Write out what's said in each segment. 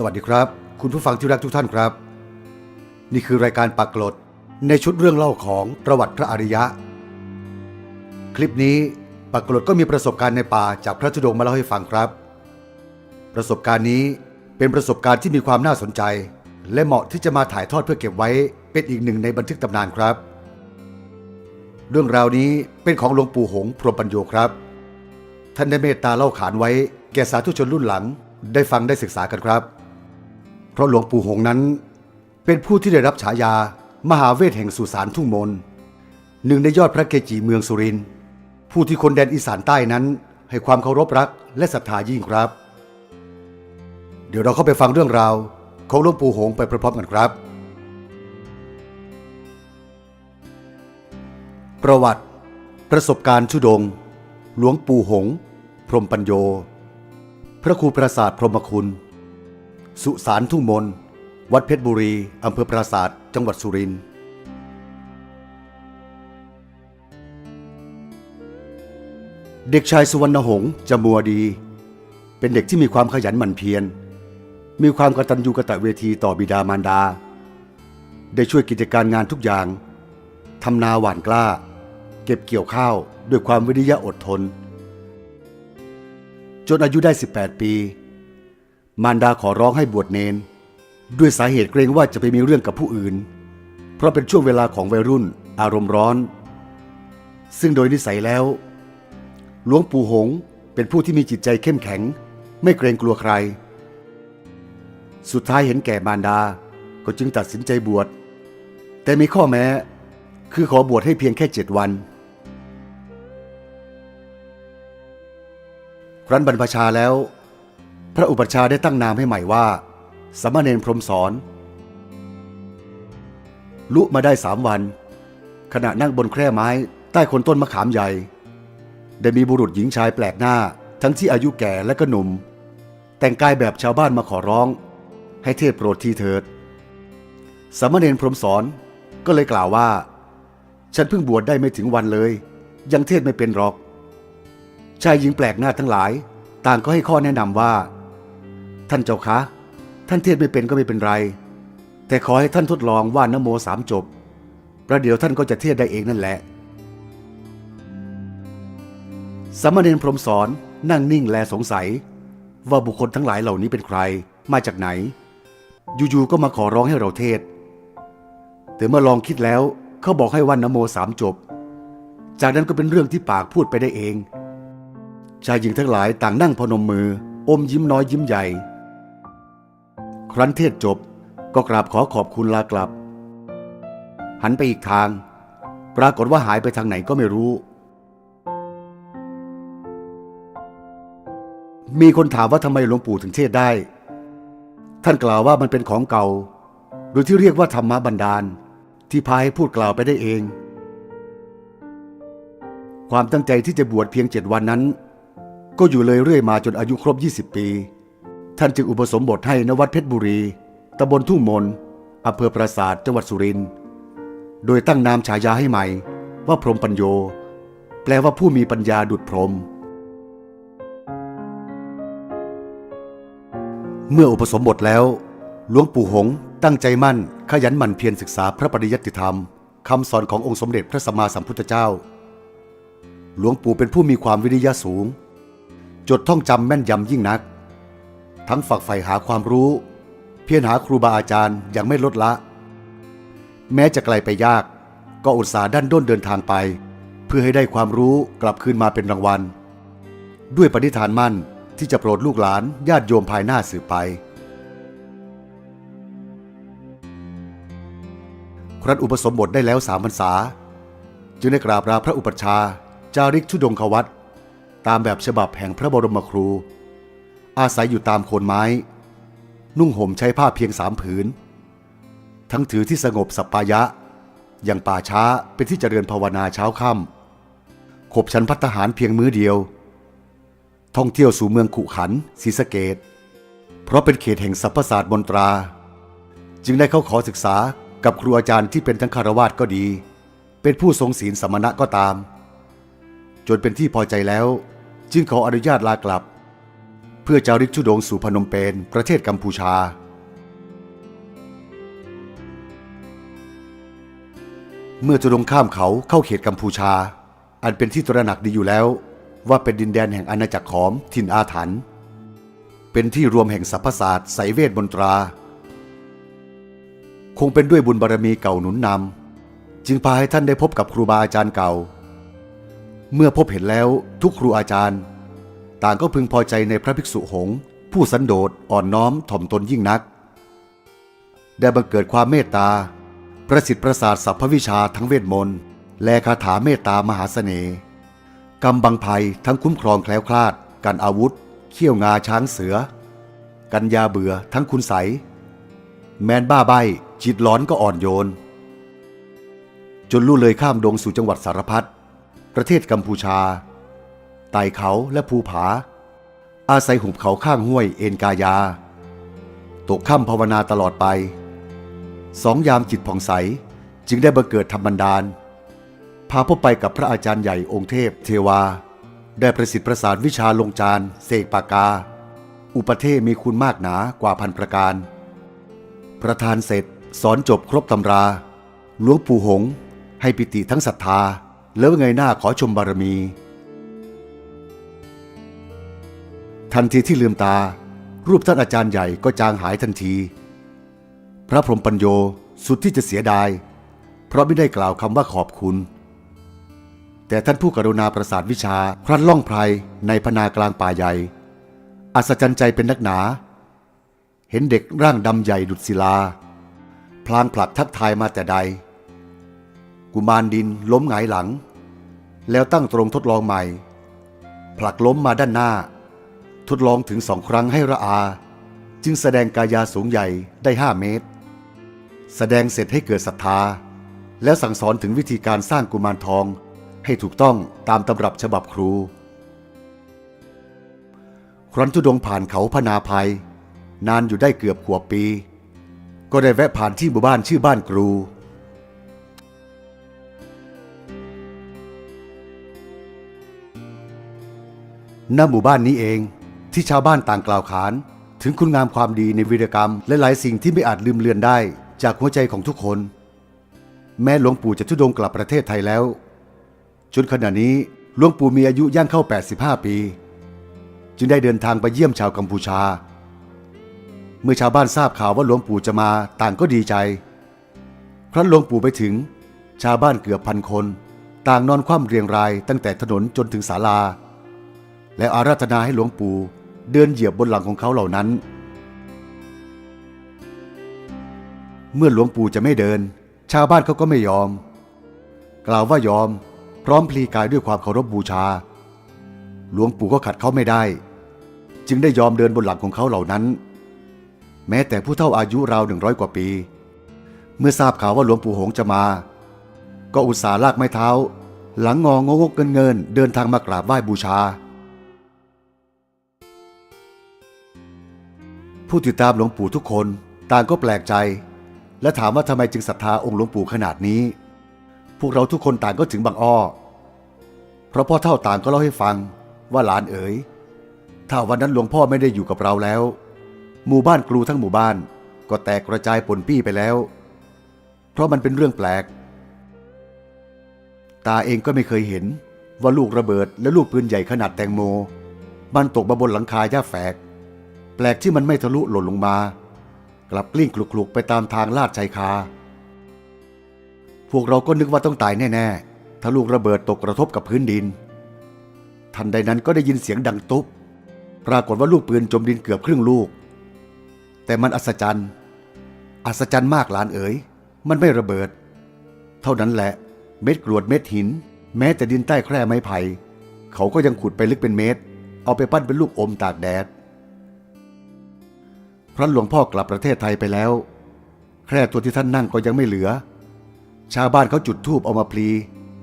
สวัสดีครับ คุณผู้ฟังที่รักทุกท่านครับ นี่คือรายการปักกลดในชุดเรื่องเล่าของประวัติพระอริยะ คลิปนี้ปักกลดก็มีประสบการณ์ในป่าจากพระธุดงค์มาเล่าให้ฟังครับ ประสบการณ์นี้เป็นประสบการณ์ที่มีความน่าสนใจ และเหมาะที่จะมาถ่ายทอดเพื่อเก็บไว้เป็นอีกหนึ่งในบันทึกตำนานครับ เรื่องราวนี้เป็นของหลวงปู่หงพรหมปัญโยครับ ท่านได้เมตตาเล่าขานไว้แก่สาธุชนรุ่นหลัง ได้ฟังได้ศึกษากันครับ เพราะหลวงปู่หงนั้น เป็นผู้ที่ได้รับฉายามหาเวทแห่งสุสานทุ่งมน หนึ่งในยอดพระเกจิเมืองสุรินทร์ผู้ที่คนแดนอีสานใต้นั้น ให้ความเคารพรักและศรัทธายิ่งครับ เดี๋ยวเราเข้าไปฟังเรื่องราวของหลวงปู่หงไปพร้อมๆกันครับ ประวัติ ประสบการณ์ชุดง หลวงปู่หง พรมปัญโย พระครูประสาทพรหมคุณ สุสานทุ่งมน วัดเพชรบุรี อำเภอปราศาสาทจังหวัดสุรินทร์เด็กชายสุวรรณหงษ์จะมัวดี เป็นเด็กที่มีความขยันหมั่นเพียร มีความกตัญญูกะตะเวทีต่อบิดามารดา ได้ช่วยกิจการงานทุกอย่าง ทำนาหว่านกล้า เก็บเกี่ยวข้าวด้วยความวิริยะอดทน จนอายุได้ 18 ปี มารดาขอร้องให้บวชเนน ด้วยสาเหตุเกรงว่าจะไปมีเรื่องกับผู้อื่น เพราะเป็นช่วงเวลาของวัยรุ่นอารมณ์ร้อน ซึ่งโดยนิสัยแล้ว หลวงปู่หงเป็นผู้ที่มีจิตใจเข้มแข็ง ไม่เกรงกลัวใคร สุดท้ายเห็นแก่มารดาก็จึงตัดสินใจบวช แต่มีข้อแม้ คือขอบวชให้เพียงแค่เจ็ดวัน ครั้นบรรพชาแล้ว ระอุปชาได้ตั้งนามให้ใหม่ว่าสามเณรพรมสอน ลุมาได้สามวัน ขณะนั่งบนแคร่ไม้ ใต้คนต้นมะขามใหญ่ ได้มีบุรุษหญิงชายแปลกหน้า ทั้งที่อายุแก่และก็หนุ่ม แต่งกายแบบชาวบ้านมาขอร้อง ให้เทศโปรดทีเถิดสามเณรพรมสอนก็เลยกล่าวว่า ฉันเพิ่งบวชได้ไม่ถึงวันเลย ยังเทศไม่เป็นหรอก ชายหญิงแปลกหน้าทั้งหลาย ต่างก็ให้ข้อแนะนำว่า ท่านเจ้าคะ ท่านเทศไม่เป็นก็ไม่เป็นไร แต่ขอให้ท่านทดลองว่านโมสามจบ ประเดี๋ยวท่านก็จะเทศได้เองนั่นแหละ สามเณรพรหมสอนนั่งนิ่งแลสงสัย ว่าบุคคลทั้งหลายเหล่านี้เป็นใคร มาจากไหน อยู่ๆก็มาขอร้องให้เราเทศ แต่เมื่อลองคิดแล้วเขาบอกให้ว่านโมสามจบ จากนั้นก็เป็นเรื่องที่ปากพูดไปได้เอง ชายหญิงทั้งหลายต่างนั่งพนมมือ อมยิ้มน้อยยิ้มใหญ่ ครั้นเทศจบก็กราบขอขอบคุณลากลับ หันไปอีกทาง ปรากฏว่าหายไปทางไหนก็ไม่รู้ มีคนถามว่าทำไมหลวงปู่ถึงเทศได้ ท่านกล่าวว่ามันเป็นของเก่าโดยที่เรียกว่าธรรมบันดาล ที่พาให้พูดกล่าวไปได้เอง ความตั้งใจที่จะบวชเพียงเจ็ดวันนั้น ก็อยู่เลยเรื่อยมาจนอายุครบ 20 ปี ท่านจึงอุปสมบทให้ณวัดเพชรบุรีตำบลทุ่งมนอำเภอปราสาทจังหวัดสุรินทร์โดยตั้งนามฉายาให้ใหม่ ว่าพรหมปัญโย แปลว่าผู้มีปัญญาดุจพรหมเมื่ออุปสมบทแล้วหลวงปู่หงตั้งใจมั่น ขยันหมั่นเพียรศึกษาพระปริยัติธรรมคำสอนขององค์สมเด็จพระสัมมาสัมพุทธเจ้า หลวงปู่เป็นผู้มีความวิริยะสูง จดท่องจำแม่นยำยิ่งนัก ทั้งฝักใฝ่หาความรู้ เพียรหาครูบาอาจารย์ย่างไม่ลดละ แม้จะไกลไปยาก ก็อุตส่าห์ดันด้นเดินทางไป เพื่อให้ได้ความรู้กลับคืนมาเป็นรางวัล ด้วยปณิธานมั่นที่จะโปรดลูกหลานญาติโยมภายหน้าสืบไป ครั้นอุปสมบทได้แล้วสามพรรษา จึงได้กราบลาพระอุปัชฌาย์จาริกชุดงควัตตามแบบฉบับแห่งพระบรมครู อาศัยอยู่ตามโคนไม้ นุ่งห่มใช้ผ้าเพียงสามผืน ทั้งถือที่สงบสัปปายะ อย่างป่าช้าเป็นที่เจริญภาวนาเช้าค่ำขบฉันพัฒหารเพียงมื้อเดียว ท่องเที่ยวสู่เมืองขุขันศรีสะเกดเพราะเป็นเขตแห่งสรรพศาสตร์มนตรา จึงได้เข้าขอศึกษากับครูอาจารย์ที่เป็นทั้งคารวาสก็ดี เป็นผู้ทรงศีลสมณะก็ตาม จนเป็นที่พอใจแล้ว จึงขออนุญาตลากลับ พื่อจาริกธุดงสู่พนมเปญประเทศกัมพูชา เมื่อธุดงข้ามเขาเข้าเขตกัมพูชา อันเป็นที่ตระหนักดีอยู่แล้ว ว่าเป็นดินแดนแห่งอาณาจักรขอมถิ่นอาถรรพ์เป็นที่รวมแห่งสรรพศาสตร์ไสเวทมนตรา คงเป็นด้วยบุญบารมีเก่าหนุนนำจึงพาให้ท่านได้พบกับครูบาอาจารย์เก่า เมื่อพบเห็นแล้วทุกครูอาจารย์ ต่างก็พึงพอใจในพระภิกษุหงส์ผู้สันโดษอ่อนน้อมถ่อมตนยิ่งนัก ได้บังเกิดความเมตตา ประสิทธิ์ประสาทสัพพวิชาทั้งเวทมนต์ และคาถาเมตตามหาเสน่ห์กำบังภัยทั้งคุ้มครองแคล้วคลาด กันอาวุธ เขี้ยวงาช้างเสือ กันยาเบื่อทั้งคุณใส แมนบ้าใบจิตร้อนก็อ่อนโยน จนลู่เลยข้ามดงสู่จังหวัดสารพัดประเทศกัมพูชา ไต่เขาและภูผา อาศัยหุบเขาข้างห้วยเอ็นกายา ตกค่ำภาวนาตลอดไป สองยามจิตผ่องใสจึงได้บังเกิดธรรมบันดาล พาพบไปกับพระอาจารย์ใหญ่องค์เทพเทวา ได้ประสิทธิ์ประสานวิชาลงจานเสกปากา อุปเทศมีคุณมากหนากว่าพันประการ ประธานเสร็จสอนจบครบตำราหลวงปู่หง ให้ปิติทั้งศรัทธา แล้วเงยหน้าขอชมบารมี ทันทีที่ลืมตา รูปท่านอาจารย์ใหญ่ก็จางหายทันที พระพรหมปัญโยสุดที่จะเสียดาย เพราะไม่ได้กล่าวคำว่าขอบคุณ แต่ท่านผู้กรุณาประสาทวิชาครั้นล่องไพรในพนากลางป่าใหญ่ อัศจรรย์ใจเป็นนักหนา เห็นเด็กร่างดำใหญ่ดุดศิลา พลางผลักทักทายมาแต่ใด กุมารดินล้มหงายหลัง แล้วตั้งตรงทดลองใหม่ ผลักล้มมาด้านหน้า ทดลองถึงสองครั้งให้ระอา จึงแสดงกายาสูงใหญ่ได้ห้าเมตร แสดงเสร็จให้เกิดศรัทธา แล้วสั่งสอนถึงวิธีการสร้างกุมารทองให้ถูกต้องตามตำรับฉบับครู ครั้นทุดงผ่านเขาพนาภัย นานอยู่ได้เกือบขวบปี ก็ได้แวะผ่านที่หมู่บ้านชื่อบ้านกรูณหมู่บ้านนี้เอง ที่ชาวบ้านต่างกล่าวขาน ถึงคุณงามความดีในวีรกรรม และหลายสิ่งที่ไม่อาจลืมเลือนได้ จากหัวใจของทุกคน แม้หลวงปู่จะทุดงกลับประเทศไทยแล้ว จนขณะนี้หลวงปู่มีอายุย่างเข้า 85 ปี จึงได้เดินทางไปเยี่ยมชาวกัมพูชา เมื่อชาวบ้านทราบข่าวว่าหลวงปู่จะมาต่างก็ดีใจครั้นหลวงปู่ไปถึง ชาวบ้านเกือบพันคน ต่างนอนคว่ำเรียงรายตั้งแต่ถนนจนถึงศาลา และอาราธนาให้หลวงปู่ เดินเหยียบบนหลังของเขาเหล่านั้น เมื่อหลวงปู่จะไม่เดิน ชาวบ้านเขาก็ไม่ยอม กล่าวว่ายอม พร้อมพลีกายด้วยความเคารพบูชา หลวงปู่ก็ขัดเขาไม่ได้ จึงได้ยอมเดินบนหลังของเขาเหล่านั้น แม้แต่ผู้เฒ่าอายุราวหนึ่งร้อยกว่าปี เมื่อทราบข่าวว่าหลวงปู่หงจะมา ก็อุตส่าห์ลากไม้เท้า หลังงองงกเงินเงินเดินทางมากราบไหว้บูชา ผู้ติดตามหลวงปู่ทุกคนต่างก็แปลกใจ และถามว่าทำไมจึงศรัทธาองค์หลวงปู่ขนาดนี้ พวกเราทุกคนต่างก็ถึงบางอ้อ เพราะพ่อเท่าต่างก็เล่าให้ฟังว่าหลานเอ๋ย ถ้าวันนั้นหลวงพ่อไม่ได้อยู่กับเราแล้ว หมู่บ้านกรูทั้งหมู่บ้านก็แตกกระจายปนปี้ไปแล้ว เพราะมันเป็นเรื่องแปลก ตาเองก็ไม่เคยเห็นว่าลูกระเบิดและลูกปืนใหญ่ขนาดแตงโม มันตกมาบนหลังคาหญ้าแฝก แปลกที่มันไม่ทะลุหล่นลงมา กลับกลิ้งคลุกๆไปตามทางลาดชายคา พวกเราก็นึกว่าต้องตายแน่ๆ ถ้าลูกระเบิดตกกระทบกับพื้นดิน ทันใดนั้นก็ได้ยินเสียงดังตุ๊บ ปรากฏว่าลูกปืนจมดินเกือบครึ่งลูก แต่มันอัศจรรย์ อัศจรรย์มากหลานเอ๋ย มันไม่ระเบิด เท่านั้นแหละ เม็ดกรวดเม็ดหิน แม้แต่ดินใต้แคร่ไม้ไผ่ เขาก็ยังขุดไปลึกเป็นเมตร เอาไปปั้นเป็นลูกอมตากแดด ครั้นหลวงพ่อกลับประเทศไทยไปแล้ว แคร่ตัวที่ท่านนั่งก็ยังไม่เหลือ ชาวบ้านเขาจุดธูปเอามาพลี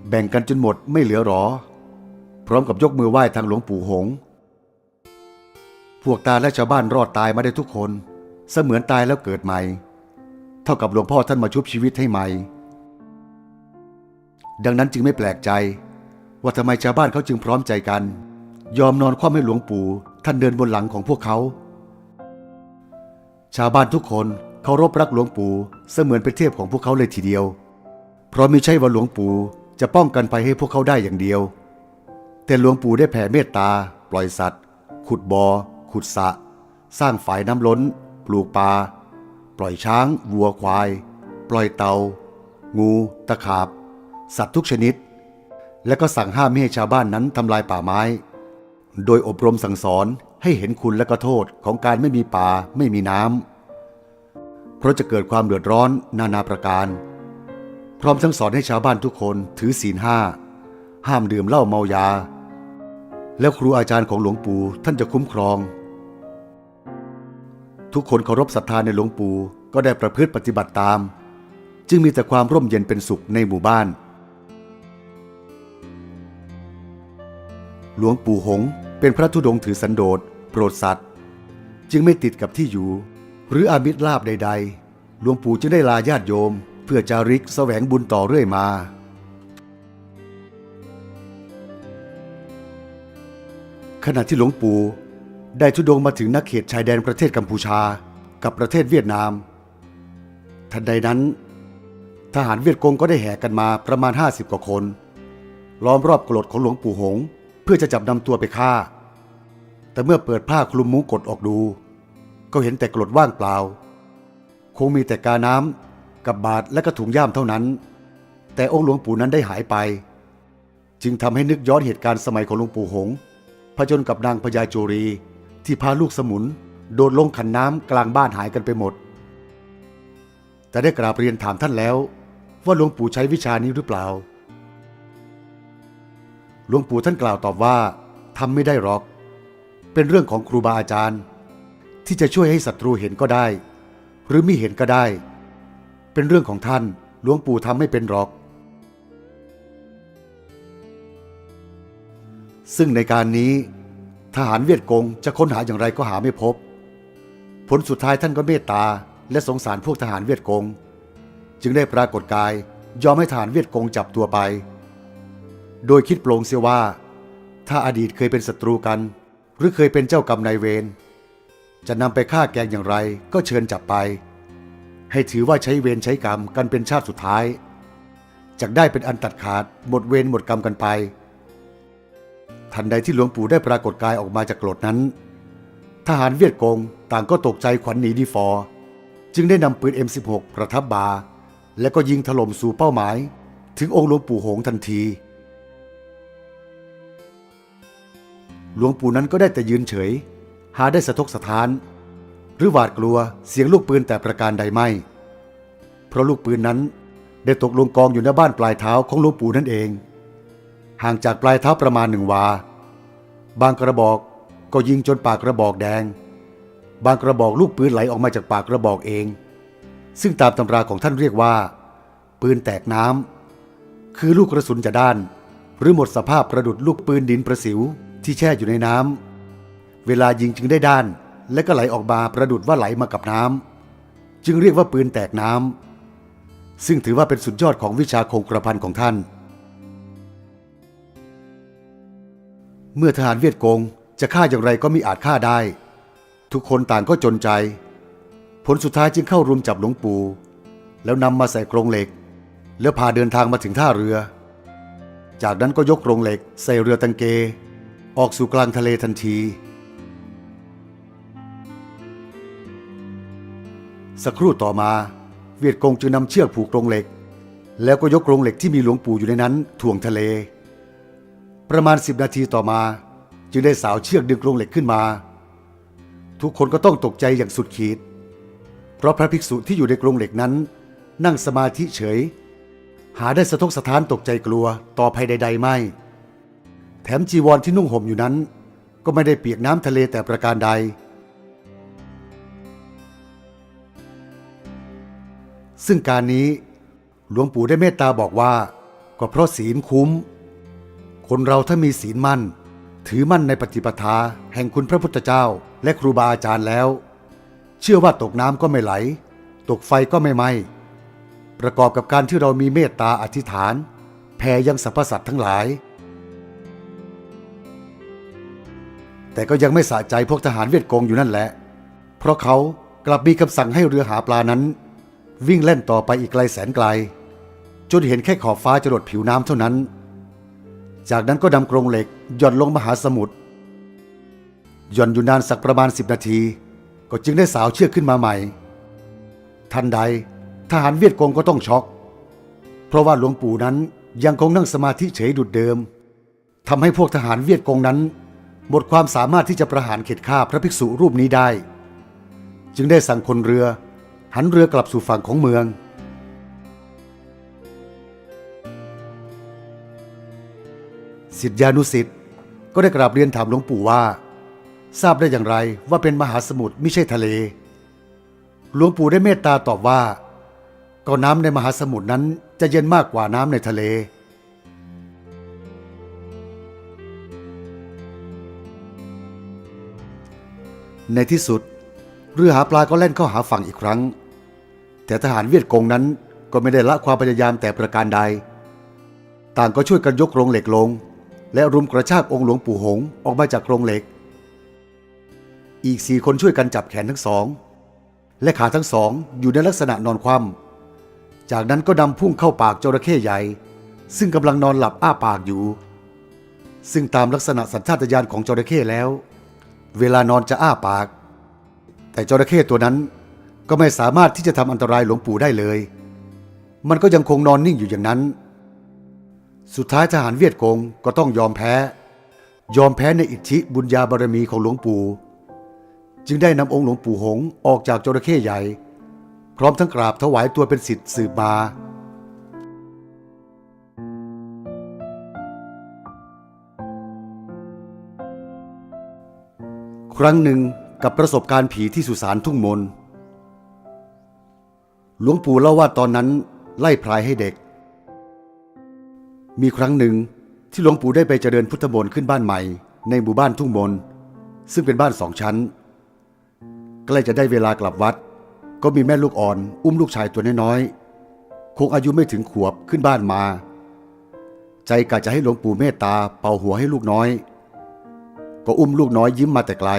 แบ่งกันจนหมดไม่เหลือหรอ พร้อมกับยกมือไหว้ทางหลวงปู่หง พวกตาและชาวบ้านรอดตายมาได้ทุกคน เสมือนตายแล้วเกิดใหม่ เท่ากับหลวงพ่อท่านมาชุบชีวิตให้ใหม่ ดังนั้นจึงไม่แปลกใจ ว่าทำไมชาวบ้านเขาจึงพร้อมใจกัน ยอมนอนคว่ำให้หลวงปู่ท่านเดินบนหลังของพวกเขา ชาวบ้านทุกคนเคารพรักหลวงปู่เสมือนเป็นเทพของพวกเขาเลยทีเดียว เพราะม่ใช่ว่าหลวงปู่จะป้องกันภัยให้พวกเขาได้อย่างเดียว แต่หลวงปู่ได้แผ่เมตตา ปล่อยสัตว์ ขุดบอ่อขุดสะ สร้างฝายน้ำล้น ปลูกปลาปล่อยช้าง วัวควาย ปล่อยเตา งู ตะขาบ สัตว์ทุกชนิด และก็สั่งห้ามไม่ให้ชาวบ้านนั้นทำลายป่าไม้ โดยอบรมสั่งสอน ให้เห็นคุณและก็โทษของการไม่มีป่าไม่มีน้ำเพราะจะเกิดความเดือดร้อนนานาประการ พร้อมทั้งสอนให้ชาวบ้านทุกคนถือศีลห้า ห้ามดื่มเหล้าเมายา แล้วครูอาจารย์ของหลวงปู่ท่านจะคุ้มครอง ทุกคนเคารพศรัทธาในหลวงปู่ก็ได้ประพฤติปฏิบัติตาม จึงมีแต่ความร่มเย็นเป็นสุขในหมู่บ้าน หลวงปู่หง เป็นพระธุดงค์ถือสันโดษโปรดสัตว์ จึงไม่ติดกับที่อยู่ หรืออามิตรลาบใด ๆ หลวงปู่จึงได้ลาญาติโยม เพื่อจาริกแสวงบุญต่อเรื่อยมา ขณะที่หลวงปู่ได้ทุดงค์มาถึงนักเขตชายแดนประเทศกัมพูชากับประเทศเวียดนาม ทันใดนั้น ทหารเวียดกงก็ได้แห่กันมาประมาณ 50 กว่าคน ล้อมรอบกรดของหลวงปู่หง เพื่อจะจับนำตัวไปฆ่า แต่เมื่อเปิดผ้าคลุมมุ้งกดออกดู ก็เห็นแต่กรดว่างเปล่า คงมีแต่กาน้ำกับบาทและกระถุงย่ามเท่านั้น แต่องค์หลวงปู่นั้นได้หายไป จึงทำให้นึกย้อนเหตุการณ์สมัยของหลวงปู่หงผจญกับนางพญาโจรีที่พาลูกสมุน โดดลงขันน้ำกลางบ้านหายกันไปหมด แต่ได้กราบเรียนถามท่านแล้ว ว่าหลวงปู่ใช้วิชานี้หรือเปล่า หลวงปู่ท่านกล่าวตอบว่าทำไม่ได้หรอก เป็นเรื่องของครูบาอาจารย์ ที่จะช่วยให้ศัตรูเห็นก็ได้ หรือไม่เห็นก็ได้ เป็นเรื่องของท่านหลวงปู่ทำไม่เป็นหรอก ซึ่งในการนี้ ทหารเวียดกงจะค้นหาอย่างไรก็หาไม่พบ ผลสุดท้ายท่านก็เมตตาและสงสารพวกทหารเวียดกง จึงได้ปรากฏกายยอมให้ทหารเวียดกงจับตัวไป โดยคิดโปรงเสียว่า ถ้าอดีตเคยเป็นศัตรูกัน หรือเคยเป็นเจ้ากรรมนายเวรจะนำไปฆ่าแกงอย่างไรก็เชิญจับไป ให้ถือว่าใช้เวรใช้กรรมกันเป็นชาติสุดท้ายจากได้เป็นอันตัดขาดหมดเวรหมดกรรมกันไป ทันใดที่หลวงปู่ได้ปรากฏกายออกมาจากโกรดนั้น ทหารเวียดกงต่างก็ตกใจขวัญหนีดีฟอ จึงได้นำปืน M16 ประทับบา และก็ยิงถล่มสู่เป้าหมาย ถึงองค์หลวงปู่หงทันที หลวงปู่นั้นก็ได้แต่ยืนเฉย หาได้สะทกสะท้าน หรือหวาดกลัวเสียงลูกปืนแต่ประการใดไม่ เพราะลูกปืนนั้นได้ตกลงกองอยู่ในบ้านปลายเท้าของหลวงปู่นั่นเอง ห่างจากปลายเท้าประมาณหนึ่งวา บางกระบอกก็ยิงจนปากกระบอกแดง บางกระบอกลูกปืนไหลออกมาจากปากกระบอกเอง ซึ่งตามตำราของท่านเรียกว่า ปืนแตกน้ำคือลูกกระสุนจะด้าน หรือหมดสภาพประดุดลูกปืนดินประสิว ที่แช่อยู่ในน้ำเวลายิงจึงได้ด้าน และก็ไหลออกมาประดุดว่าไหลมากับน้ำจึงเรียกว่าปืนแตกน้ำซึ่งถือว่าเป็นสุดยอดของวิชาคงกระพันของท่าน เมื่อทหารเวียดกงจะฆ่าอย่างไรก็มิอาจฆ่าได้ ทุกคนต่างก็จนใจ ผลสุดท้ายจึงเข้ารุมจับหลวงปู่แล้วนำมาใส่กรงเหล็ก แล้วพาเดินทางมาถึงท่าเรือ จากนั้นก็ยกกรงเหล็ก ใส่เรือตังเก ออกสู่กลางทะเลทันที สักครู่ต่อมา เวียดกงจึงนำเชือกผูกกรงเหล็ก แล้วก็ยกกรงเหล็กที่มีหลวงปู่อยู่ในนั้นถ่วงทะเล ประมาณสิบนาทีต่อมา จึงได้สาวเชือกดึงกรงเหล็กขึ้นมา ทุกคนก็ต้องตกใจอย่างสุดขีด เพราะพระภิกษุที่อยู่ในกรงเหล็กนั้น นั่งสมาธิเฉย หาได้สะทกสะท้านตกใจกลัวต่อภัยใด ๆ ไม่ แถมจีวรที่นุ่งห่มอยู่นั้น ก็ไม่ได้เปียกน้ำทะเลแต่ประการใด ซึ่งการนี้หลวงปู่ได้เมตตาบอกว่า ก็เพราะศีลคุ้ม คนเราถ้ามีศีลมั่น ถือมั่นในปฏิปทาแห่งคุณพระพุทธเจ้าและครูบาอาจารย์แล้ว เชื่อว่าตกน้ำก็ไม่ไหล ตกไฟก็ไม่ไหม้ประกอบกับการที่เรามีเมตตาอธิษฐานแผ่ยังสรรพสัตว์ทั้งหลาย แต่ก็ยังไม่สะใจพวกทหารเวียดกงอยู่นั่นแหละ เพราะเขากลับมีคำสั่งให้เรือหาปลานั้น วิ่งเล่นต่อไปอีกไกลแสนไกล จนเห็นแค่ขอบฟ้าจรดผิวน้ำเท่านั้น จากนั้นก็นำกรงเหล็กหย่อนลงมหาสมุทรหย่อนอยู่นานสักประมาณสิบนาที ก็จึงได้สาวเชือกขึ้นมาใหม่ ทันใดทหารเวียดกงก็ต้องช็อก เพราะว่าหลวงปู่นั้นยังคงนั่งสมาธิเฉยดุดเดิมทำให้พวกทหารเวียดกงนั้น หมดความสามารถที่จะประหารเข็ดฆ่าพระภิกษุรูปนี้ได้ จึงได้สั่งคนเรือ หันเรือกลับสู่ฝั่งของเมือง สิทธิานุสิทธิ์ก็ได้กราบเรียนถามหลวงปู่ว่า ทราบได้อย่างไรว่าเป็นมหาสมุทรไม่ใช่ทะเล หลวงปู่ได้เมตตาตอบว่า ก็น้ำในมหาสมุทรนั้นจะเย็นมากกว่าน้ำในทะเล ในที่สุด เรือหาปลาก็แล่นเข้าหาฝั่งอีกครั้ง แต่ทหารเวียดกงนั้นก็ไม่ได้ละความพยายามแต่ประการใด ต่างก็ช่วยกันยกโครงเหล็กลง และรุมกระชากองค์หลวงปู่หงออกมาจากโครงเหล็ก อีกสี่คนช่วยกันจับแขนทั้งสอง และขาทั้งสองอยู่ในลักษณะนอนคว่ำจากนั้นก็นำพุ่งเข้าปากจระเข้ใหญ่ ซึ่งกำลังนอนหลับอ้าปากอยู่ ซึ่งตามลักษณะสัญชาตญาณของจระเข้แล้ว เวลานอนจะอ้าปาก แต่จระเข้ตัวนั้นก็ไม่สามารถที่จะทำอันตรายหลวงปู่ได้เลย มันก็ยังคงนอนนิ่งอยู่อย่างนั้น สุดท้ายทหารเวียดกงก็ต้องยอมแพ้ ยอมแพ้ในอิทธิบุญญาบารมีของหลวงปู่ จึงได้นำองค์หลวงปู่หงออกจากจระเข้ใหญ่ พร้อมทั้งกราบถวายตัวเป็นสิทธิ์สืบมา ครั้งหนึ่งกับประสบการณ์ผีที่สุสานทุ่งมน หลวงปู่เล่าว่าตอนนั้นไล่พรายให้เด็ก มีครั้งหนึ่งที่หลวงปู่ได้ไปเจริญพุทธมนต์ขึ้นบ้านใหม่ ในหมู่บ้านทุ่งมน ซึ่งเป็นบ้านสองชั้น ใกล้จะได้เวลากลับวัด ก็มีแม่ลูกอ่อนอุ้มลูกชายตัวน้อยๆ คงอายุไม่ถึงขวบขึ้นบ้านมา ใจกะจะให้หลวงปู่เมตตาเป่าหัวให้ลูกน้อย ก็อุ้มลูกน้อยยิ้มมาแต่ไกล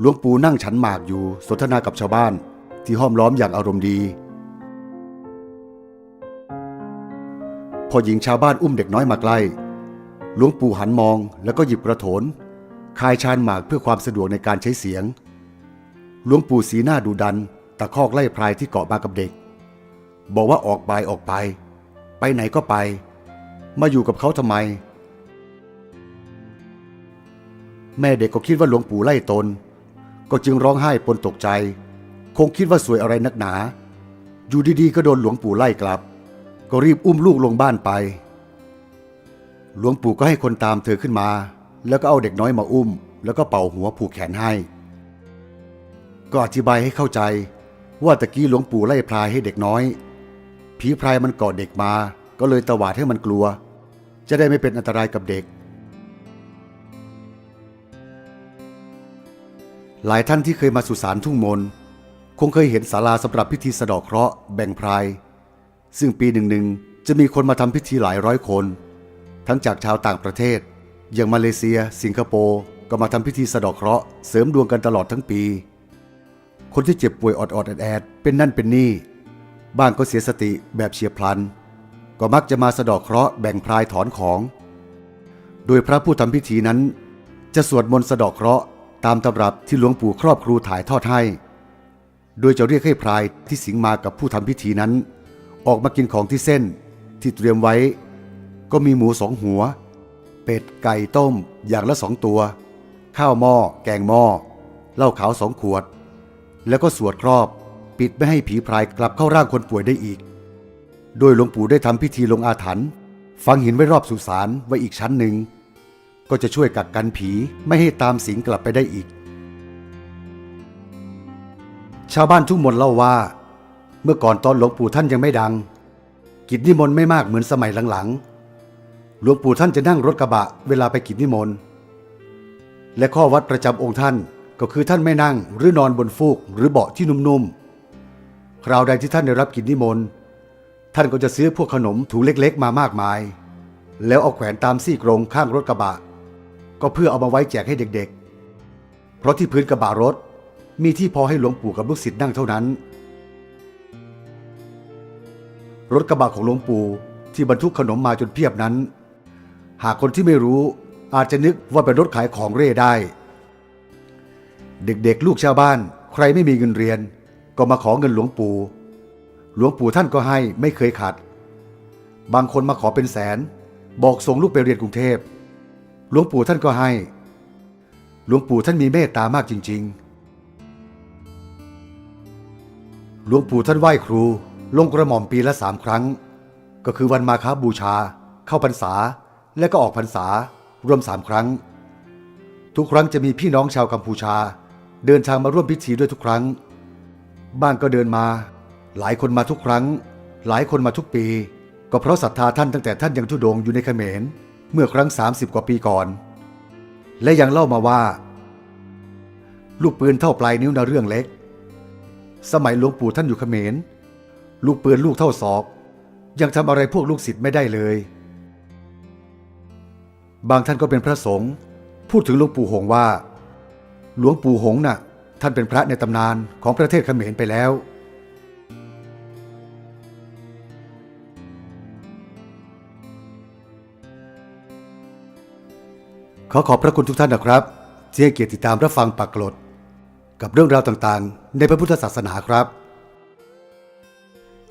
หลวงปู่นั่งฉันหมากอยู่สนทนากับชาวบ้านที่ห้อมล้อมอย่างอารมณ์ดี พอหญิงชาวบ้านอุ้มเด็กน้อยมาใกล้หลวงปู่หันมองแล้วก็หยิบกระโถนคายชานหมากเพื่อความสะดวกในการใช้เสียงหลวงปู่สีหน้าดูดัน ตะคอกไล่พรายที่เกาะมากับเด็ก บอกว่าออกไปออกไป ไปไหนก็ไป มาอยู่กับเขาทำไม แม่เด็กก็คิดว่าหลวงปู่ไล่ตน ก็จึงร้องไห้ปนตกใจ คงคิดว่าสวยอะไรนักหนา อยู่ดีๆ ก็โดนหลวงปู่ไล่กลับ ก็รีบอุ้มลูกลงบ้านไป หลวงปู่ก็ให้คนตามเธอขึ้นมา แล้วก็เอาเด็กน้อยมาอุ้ม แล้วก็เป่าหัวผูกแขนให้ ก็อธิบายให้เข้าใจ ว่าตะกี้หลวงปู่ไล่พรายให้เด็กน้อย ผีพรายมันกอดเด็กมา ก็เลยตวาดให้มันกลัว จะได้ไม่เป็นอันตรายกับเด็ก หลายท่านที่เคยมาสุสานทุ่งมน คงเคยเห็นศาลาสำหรับพิธีสะดอกเคราะห์แบ่งพราย ซึ่งปีหนึ่งๆจะมีคนมาทำพิธีหลายร้อยคน ทั้งจากชาวต่างประเทศ อย่างมาเลเซีย สิงคโปร์ก็มาทำพิธีสะดอกเคราะห์เสริมดวงกันตลอดทั้งปี คนที่เจ็บป่วยออดๆแอดเป็นนั่นเป็นนี่ บ้างก็เสียสติแบบเฉียบพลัน ก็มักจะมาสะดอกเคราะห์แบ่งพรายถอนของ โดยพระผู้ทำพิธีนั้น จะสวดมนต์สะดอกเคราะห์ ตามตำรับที่หลวงปู่ครอบครูถ่ายทอดให้ โดยจะเรียกให้พรายที่สิงมากับผู้ทำพิธีนั้น ออกมากินของที่เส้นที่เตรียมไว้ ก็มีหมูสองหัว เป็ดไก่ต้มอย่างละสองตัว ข้าวหม้อแกงหม้อเหล้าขาวสองขวด แล้วก็สวดครอบปิดไม่ให้ผีพรายกลับเข้าร่างคนป่วยได้อีก โดยหลวงปู่ได้ทำพิธีลงอาถรรพ์ฝังหินไว้รอบสุสานไว้อีกชั้นหนึ่ง ก็จะช่วยกักกันผีไม่ให้ตามสิงกลับไปได้อีก ชาวบ้านทุ่งมนเล่าว่า เมื่อก่อนตอนหลวงปู่ท่านยังไม่ดัง กิจนิมนต์ไม่มากเหมือนสมัยหลังๆ หลวงปู่ท่านจะนั่งรถกระบะเวลาไปกิจนิมนต์ และข้อวัดประจำองค์ท่านก็คือท่านไม่นั่งหรือนอนบนฟูกหรือเบาะที่นุ่มๆ คราวใดที่ท่านได้รับกิจนิมนต์ ท่านก็จะซื้อพวกขนมถุงเล็กๆ มามากมาย แล้วเอาแขวนตามซี่กรงข้างรถกระบะ ก็เพื่อเอามาไว้แจกให้เด็กๆ เพราะที่พื้นกระบะรถมีที่พอให้หลวงปู่กับลูกศิษย์นั่งเท่านั้น รถกระบะของหลวงปู่ที่บรรทุกขนมมาจนเพียบนั้น หากคนที่ไม่รู้อาจจะนึกว่าเป็นรถขายของเร่ได้ เด็กๆ ลูกชาวบ้าน ใครไม่มีเงินเรียน ก็มาขอเงินหลวงปู่ หลวงปู่ท่านก็ให้ไม่เคยขัดบางคนมาขอเป็นแสน บอกส่งลูกไปเรียนกรุงเทพ หลวงปู่ท่านก็ให้ หลวงปู่ท่านมีเมตตามากจริง ๆ หลวงปู่ท่านไหว้ครู ลงกระหม่อมปีละสามครั้ง ก็คือวันมาคาบูชา เข้าพรรษา และก็ออกพรรษารวมสามครั้ง ทุกครั้งจะมีพี่น้องชาวกัมพูชา เดินทางมาร่วมพิธีด้วยทุกครั้ง บ้างก็เดินมา หลายคนมาทุกครั้ง หลายคนมาทุกปี ก็เพราะศรัทธาท่านตั้งแต่ท่านยังทุดงอยู่ในเขมร เมื่อครั้ง 30 กว่าปีก่อน และยังเล่ามาว่า ลูกปืนเท่าปลายนิ้วนาเรื่องเล็ก สมัยหลวงปู่ท่านอยู่เขมร ลูกปืนลูกเท่าศอก ยังทำอะไรพวกลูกศิษย์ไม่ได้เลย บางท่านก็เป็นพระสงฆ์พูดถึงหลวงปู่หงว่า หลวงปู่หงน่ะ ท่านเป็นพระในตำนานของประเทศเขมรไปแล้ว ขอขอบพระคุณทุกท่านนะครับที่ให้เกียรติติดตามรับฟังปักกลด กับเรื่องราวต่างๆ ในพระพุทธศาสนาครับ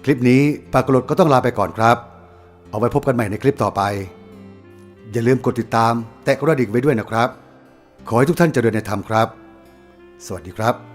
คลิปนี้ปักกลดก็ต้องลาไปก่อนครับ เอาไว้พบกันใหม่ในคลิปต่อไป อย่าลืมกดติดตาม แตะกระดิ่งไว้ด้วยนะครับ ขอให้ทุกท่านเจริญในธรรมครับ สวัสดีครับ